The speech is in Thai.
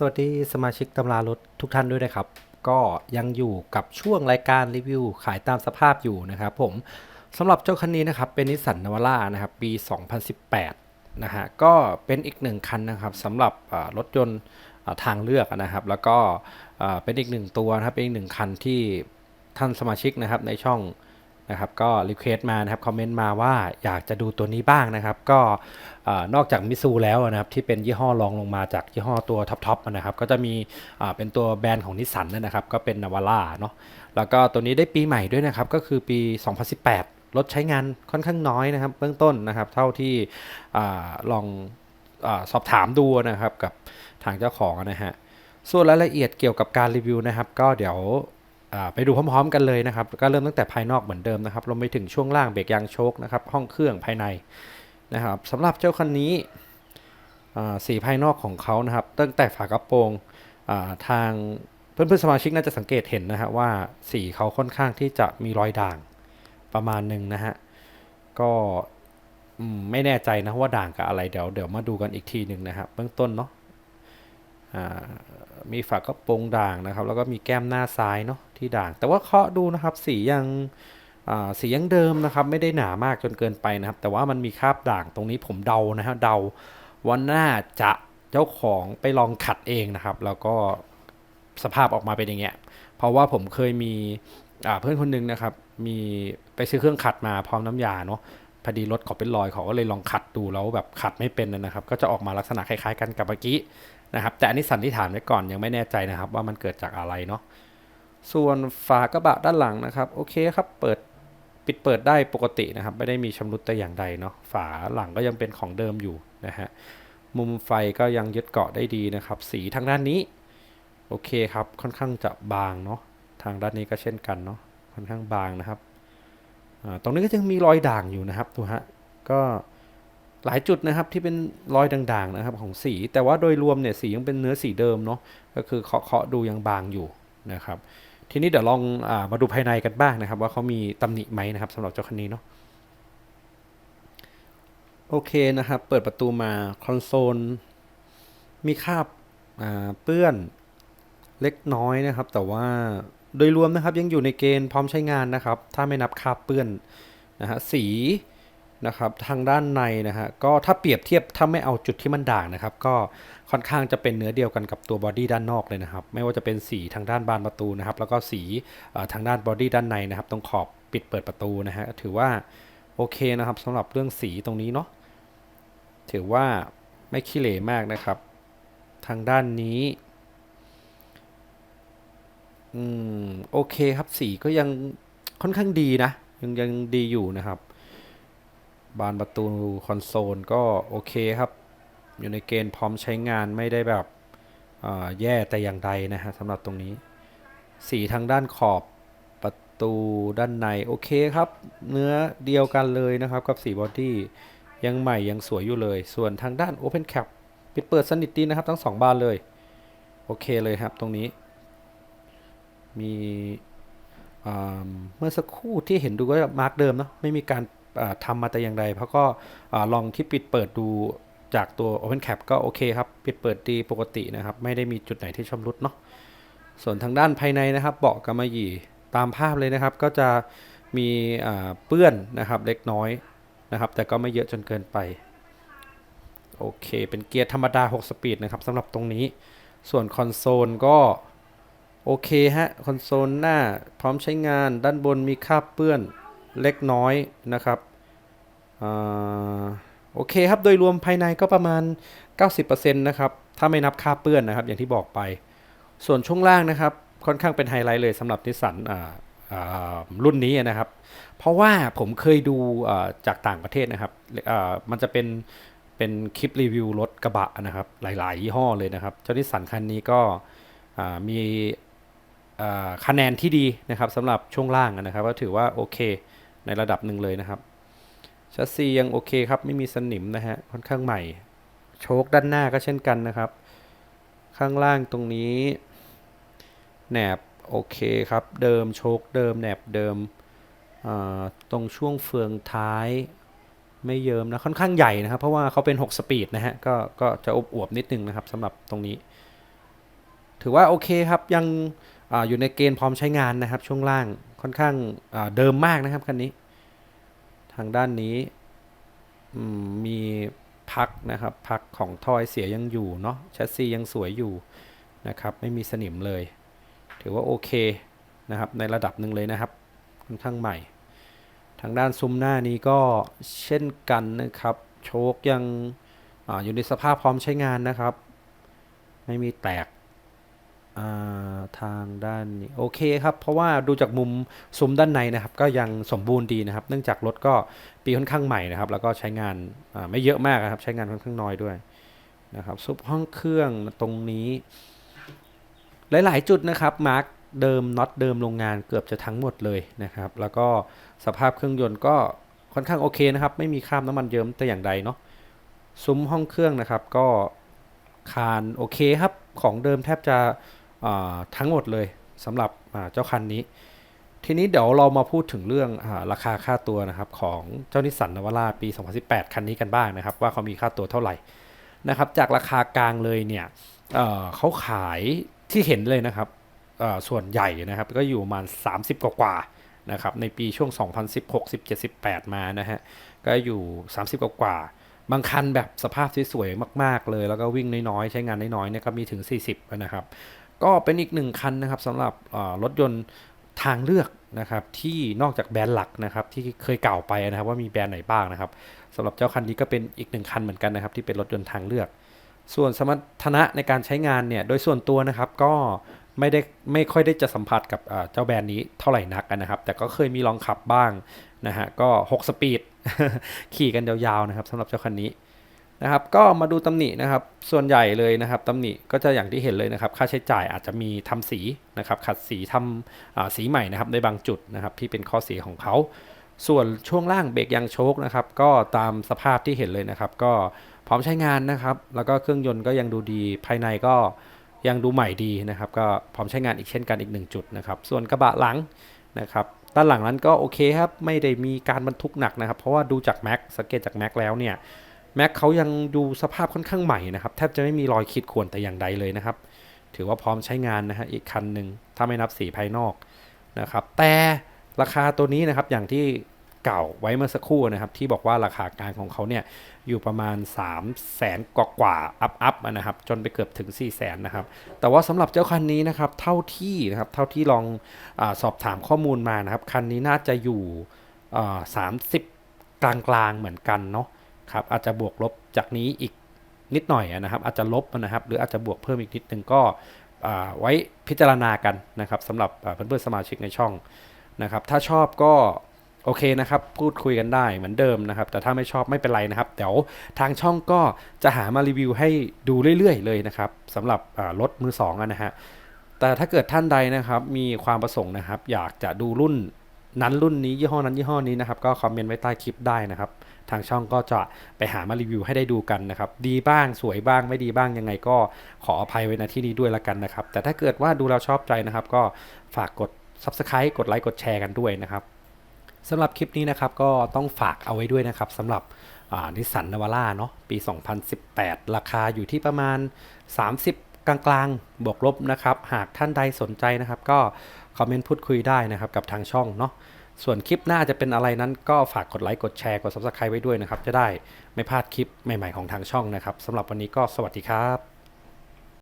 สวัสดีสมาชิกตำรารถทุกท่านด้วยนะครับ ก็ยังอยู่กับช่วงรายการรีวิวขายตามสภาพอยู่นะครับผมสำหรับเจ้าคันนี้นะครับเป็นนิสสันนวาร่านะครับปี 2018 นะฮะก็เป็นอีกหนึ่งคันนะครับสำหรับรถยนต์ทางเลือกนะครับ แล้วก็เป็นอีกหนึ่งตัวนะครับเป็นอีกหนึ่งคันที่ท่านสมาชิกนะครับในช่อง นะครับก็รีเควสต์มานะครับคอมเมนต์มาว่าอยากจะดูตัวนี้บ้างนะครับ ก็นอกจากมิซูแล้วนะครับที่เป็นยี่ห้อรองลงมาจากยี่ห้อตัวท็อปๆนะครับ ก็จะมีเป็นตัวแบรนด์ของนิสสันนะครับ ก็เป็นนาวาร่าเนาะแล้วก็ตัวนี้ได้ปีใหม่ด้วยนะครับ ก็คือปี 2018 รถใช้งานค่อนข้างน้อยนะครับ เบื้องต้นนะครับ เท่าที่อลองอสอบถามดูนะครับกับทางเจ้าของนะฮะส่วนรายละเอียดเกี่ยวกับการรีวิวนะครับ ก็เดี๋ยว ไปดูพร้อมๆ กันเลยนะครับ ก็เริ่มตั้งแต่ภายนอกเหมือนเดิมนะครับรวมไปถึงช่วงล่างเบรกยางโชคนะครับ ห้องเครื่องภายในนะครับสำหรับเจ้าคันนี้สีภายนอกของเขานะครับ ตั้งแต่ฝากระโปรงทางเพื่อนๆสมาชิกน่าจะสังเกตเห็นนะฮะว่าสีเขาค่อนข้างที่จะมีรอยด่างประมาณหนึ่งนะฮะก็ไม่แน่ใจนะว่าด่างกับอะไรเดี๋ยวเดี๋ยวมาดูกันอีกทีหนึ่งนะครับเบื้องต้นเนาะมีฝากระโปรงด่างนะครับ แล้วก็มีแก้มหน้าซ้ายเนาะ ที่ด่าง แต่ว่าเคาะดูนะครับสียังสียังเดิมนะครับไม่ได้หนามากจนเกินไปนะครับ แต่ว่ามันมีคราบด่างตรงนี้ผมเดานะฮะเดาว่าน่าจะเจ้าของไปลองขัดเองนะครับ แล้วก็สภาพออกมาเป็นอย่างเงี้ยเพราะว่าผมเคยมีเพื่อนคนหนึงนะครับ มีไปซื้อเครื่องขัดมาพร้อมน้ำยาเนาะพอดีรถเขาเป็นรอยเขาก็เลยลองขัดดูแล้วแบบขัดไม่เป็นนะครับ ก็จะออกมาลักษณะคล้ายๆกันกับเมื่อกี้นะครับ แต่อันนี้สันนิษฐานไว้ก่อนยังไม่แน่ใจนะครับ ว่ามันเกิดจากอะไรเนาะ ส่วนฝากระบะด้านหลังนะครับโอเคครับเปิดปิดเปิดได้ปกตินะครับ ไม่ได้มีชำรุดแต่อย่างใดเนาะฝาหลังก็ยังเป็นของเดิมอยู่นะฮะมุมไฟก็ยังยึดเกาะได้ดีนะครับ สีทางด้านนี้โอเคครับค่อนข้างจะบางเนาะทางด้านนี้ก็เช่นกันเนาะค่อนข้างบางนะครับตรงนี้ก็ยังมีรอยด่างอยู่นะครับดูฮะก็หลายจุดนะครับที่เป็นรอยด่างๆนะครับของสี แต่ว่าโดยรวมเนี่ยสียังเป็นเนื้อสีเดิมเนาะก็คือเคาะเคาะดูยังบางอยู่นะครับ ทีนี้เดี๋ยวลองอามาดูภายในกันบ้างนะครับ ว่าเขามีตำหนิไหมนะครับสำหรับเจ้าคันนี้เนาะโอเคนะครับ เปิดประตูมาคอนโซลมีคราบาเปื้อนเล็กน้อยนะครับ แต่ว่าโดยรวมนะครับยังอยู่ในเกณฑ์พร้อมใช้งานนะครับ ถ้าไม่นับคราบเปื้อนนะฮะสี นะครับทางด้านในนะฮะก็ถ้าเปรียบเทียบถ้าไม่เอาจุดที่มันด่างนะครับ ก็ค่อนข้างจะเป็นเนื้อเดียวกันกับตัวบอดี้ด้านนอกเลยนะครับ ไม่ว่าจะเป็นสีทางด้านบานประตูนะครับ แล้วก็สีทางด้านบอดี้ด้านในนะครับ ตรงขอบปิดเปิดประตูนะฮะถือว่าโอเคนะครับสำหรับเรื่องสีตรงนี้เนาะถือว่าไม่ขี้เหร่มากนะครับ ทางด้านนี้อืมโอเคครับสีก็ยังค่อนข้างดีนะยังยังดีอยู่นะครับ บานประตูคอนโซลก็โอเคครับ อยู่ในเกณฑ์พร้อมใช้งานไม่ได้แบบแย่แต่อย่างใดนะฮะสำหรับตรงนี้ สีทางด้านขอบประตูด้านในโอเคครับ เนื้อเดียวกันเลยนะครับกับสีบอดี้ยังใหม่ยังสวยอยู่เลย ส่วนทางด้าน Open Cap ปิดเปิดสนิทดีนะครับ ทั้งสองบานเลย โอเคเลยครับตรงนี้ มีเมื่อสักครู่ที่เห็นดูก็มาร์กเดิมเนาะไม่มีการ อ่าทำมาแต่อย่างใดเพราะก็ลองที่ปิดเปิดดูจากตัว Open Cap ก็โอเคครับ ปิดเปิดดีปกตินะครับ ไม่ได้มีจุดไหนที่ชำรุดเนาะส่วนทางด้านภายในนะครับ เบาะกำมะหยี่ตามภาพเลยนะครับ ก็จะมีเปื้อนนะครับเล็กน้อยนะครับ แต่ก็ไม่เยอะจนเกินไปโอเค เป็นเกียร์ธรรมดา 6 สปีดนะครับสำหรับตรงนี้ ส่วนคอนโซลก็ โอเคฮะ คอนโซลหน้าพร้อมใช้งานด้านบนมีคราบเปื้อนเล็กน้อยนะครับ โอเคครับ โดยรวมภายในก็ประมาณ 90%นะครับ ถ้าไม่นับคราเปื้อนนะครับ อย่างที่บอกไป ส่วนช่วงล่างนะครับ ค่อนข้างเป็นไฮไลท์เลยสำหรับนิสสันรุ่นนี้นะครับ เพราะว่าผมเคยดูจากต่างประเทศนะครับ มันจะเป็นเป็นคลิปรีวิวรถกระบะนะครับ หลาย ๆ ยี่ห้อเลยนะครับ เจ้านิสสันคันนี้ก็มีคะแนนที่ดีนะครับสำหรับช่วงล่างนะครับ ก็ถือว่าโอเคในระดับหนึ่งเลยนะครับ ชัสซียังโอเคครับ ไม่มีสนิมนะฮะ ค่อนข้างใหม่ โชคด้านหน้าก็เช่นกันนะครับ ข้างล่างตรงนี้ แหนบโอเคครับ เดิมโชคเดิมแหนบเดิม ตรงช่วงเฟืองท้ายไม่เยิมนะ ค่อนข้างใหญ่นะครับ เพราะว่าเขาเป็น 6 สปีดนะฮะ ก็ก็จะอบอวบนิดนึงนะครับสำหรับตรงนี้ ถือว่าโอเคครับ ยังออยู่ในเกณฑ์พร้อมใช้งานนะครับ ช่วงล่างค่อนข้างเดิมมากนะครับคันนี้ ทางด้านนี้มีพักนะครับพักของทอยเสียยังอยู่เนาะแชสซียังสวยอยู่นะครับไม่มีสนิมเลย ถือว่าโอเคนะครับในระดับหนึ่งเลยนะครับค่อนข้างใหม่ ทางด้านซุ้มหน้านี้ก็เช่นกันนะครับโชคยังออยู่ในสภาพพร้อมใช้งานนะครับ ไม่มีแตก ทางด้านนี้โอเคครับ เพราะว่าดูจากมุมซุ้มด้านในนะครับ ก็ยังสมบูรณ์ดีนะครับ เนื่องจากรถก็ปีค่อนข้างใหม่นะครับ แล้วก็ใช้งานาไม่เยอะมากครับ ใช้งานค่อนข้างน้อยด้วยนะครับซุปห้องเครื่องตรงนี้ หลาย ๆ จุดนะครับมาร์กเดิมน็อตเดิมโรงงานเกือบจะทั้งหมดเลยนะครับ แล้วก็สภาพเครื่องยนต์ก็ค่อนข้างโอเคนะครับ ไม่มีคราบน้ำมันเยิ้มแต่อย่างใดเนาะซุ้มห้องเครื่องนะครับ ก็คานโอเคครับของเดิมแทบจะ ทั้งหมดเลยสำหรับเจ้าคันนี้ ทีนี้เดี๋ยวเรามาพูดถึงเรื่องอราคาค่าตัวนะครับของเจ้านิสสันนวาร่าปี 2018 คันนี้กันบ้างนะครับ ว่าเขามีค่าตัวเท่าไหร่นะครับจากราคากลางเลยเนี่ยเเขาขายที่เห็นเลยนะครับส่วนใหญ่นะครับก็อยู่ประมาณ 30 กว่ากว่านะครับในปีช่วง 2016 17 18 มานะฮะก็อยู่ 30 กว่ากว่าบางคันแบบสภาพสวยๆมาก ๆ เลย แล้วก็วิ่งน้อยๆ ใช้งานน้อยๆเนี่ยก็มีถึง 40นะครับ ก็เป็นอีกหนึ่งคันนะครับสำหรับรถยนต์ทางเลือกนะครับที่นอกจากแบรนด์หลักนะครับที่เคยกล่าวไปนะครับว่ามีแบรนด์ไหนบ้างนะครับสำหรับเจ้าคันนี้ก็เป็นอีกหนึ่งคันเหมือนกันนะครับที่เป็นรถยนต์ทางเลือก ส่วนสมรรถนะในการใช้งานเนี่ยโดยส่วนตัวนะครับก็ไม่ได้ไม่ค่อยได้จะสัมผัสกับเจ้าแบรนด์นี้เท่าไหร่นักนะครับ แต่ก็เคยมีลองขับบ้างนะฮะก็ 6 สปีดขี่กันยาวๆนะครับสำหรับเจ้าคันนี้ นะครับก็มาดูตำหนินะครับส่วนใหญ่เลยนะครับตำหนิก็จะอย่างที่เห็นเลยนะครับ ค่าใช้จ่ายอาจจะมีทำสีนะครับขัดสีทำอ่าสีใหม่นะครับในบางจุดนะครับที่เป็นข้อเสียของเขา ส่วนช่วงล่างเบรกยางโชคนะครับก็ตามสภาพที่เห็นเลยนะครับ ก็พร้อมใช้งานนะครับ แล้วก็เครื่องยนต์ก็ยังดูดีภายในก็ยังดูใหม่ดีนะครับ ก็พร้อมใช้งานอีกเช่นกันอีกหนึ่งจุดนะครับส่วนกระบะหลังนะครับด้านหลังนั้นก็โอเคครับไม่ได้มีการบรรทุกหนักนะครับ เพราะว่าดูจากแม็กสังเกตจากแม็กแล้วเนี่ย แม็กเขายังดูสภาพค่อนข้างใหม่นะครับ แทบจะไม่มีรอยขีดข่วนแต่อย่างใดเลยนะครับ ถือว่าพร้อมใช้งานนะฮะอีกคันหนึ่งถ้าไม่นับสีภายนอกนะครับ แต่ราคาตัวนี้นะครับอย่างที่เก่าไว้เมื่อสักครู่นะครับ ที่บอกว่าราคากลางของเขาเนี่ยอยู่ประมาณ 3 0 0แสนกว่ากว่าอัพอัพนะครับ จนไปเกือบถึง 4 0 0แสนนะครับ แต่ว่าสำหรับเจ้าคันนี้นะครับ เท่าที่นะครับเท่าที่ลองอสอบถามข้อมูลมานะครับ คันนี้น่าจะอยู่สามสิบกลางๆเหมือนกันเนาะ ครับอาจจะบวกลบจากนี้อีกนิดหน่อยนะครับ อาจจะลบนะครับ หรืออาจจะบวกเพิ่มอีกนิดนึงก็ไว้พิจารณากันนะครับสำหรับเพื่อนๆสมาชิกในช่องนะครับ ถ้าชอบก็โอเคนะครับ พูดคุยกันได้เหมือนเดิมนะครับ แต่ถ้าไม่ชอบไม่เป็นไรนะครับ เดี๋ยวทางช่องก็จะหามารีวิวให้ดูเรื่อยๆ เลยนะครับสำหรับรถมือสองนะฮะแต่ถ้าเกิดท่านใดนะครับมีความประสงค์นะครับ อยากจะดูรุ่นนั้นรุ่นนี้ยี่ห้อนั้นยี่ห้อนี้นะครับ ก็คอมเมนต์ไว้ใต้คลิปได้นะครับ ทางช่องก็จะไปหามารีวิวให้ได้ดูกันนะครับ ดีบ้างสวยบ้างไม่ดีบ้างยังไงก็ขออภัยไว้ณที่นี้ด้วยละกันนะครับ แต่ถ้าเกิดว่าดูแล้วชอบใจนะครับ ก็ฝากกด Subscribe กดไลค์กดแชร์กันด้วยนะครับสำหรับคลิปนี้นะครับก็ต้องฝากเอาไว้ด้วยนะครับสำหรับนิสสันนวาร่าเนาะปี 2018 ราคาอยู่ที่ประมาณ 30 กลางๆ บวกลบนะครับ หากท่านใดสนใจนะครับ ก็คอมเมนต์พูดคุยได้นะครับกับทางช่องเนาะ ส่วนคลิปหน้าจะเป็นอะไรนั้นก็ฝากกดไลค์กดแชร์กด subscribe ไว้ด้วยนะครับ จะได้ไม่พลาดคลิปใหม่ๆของทางช่องนะครับสำหรับวันนี้ก็สวัสดีครับ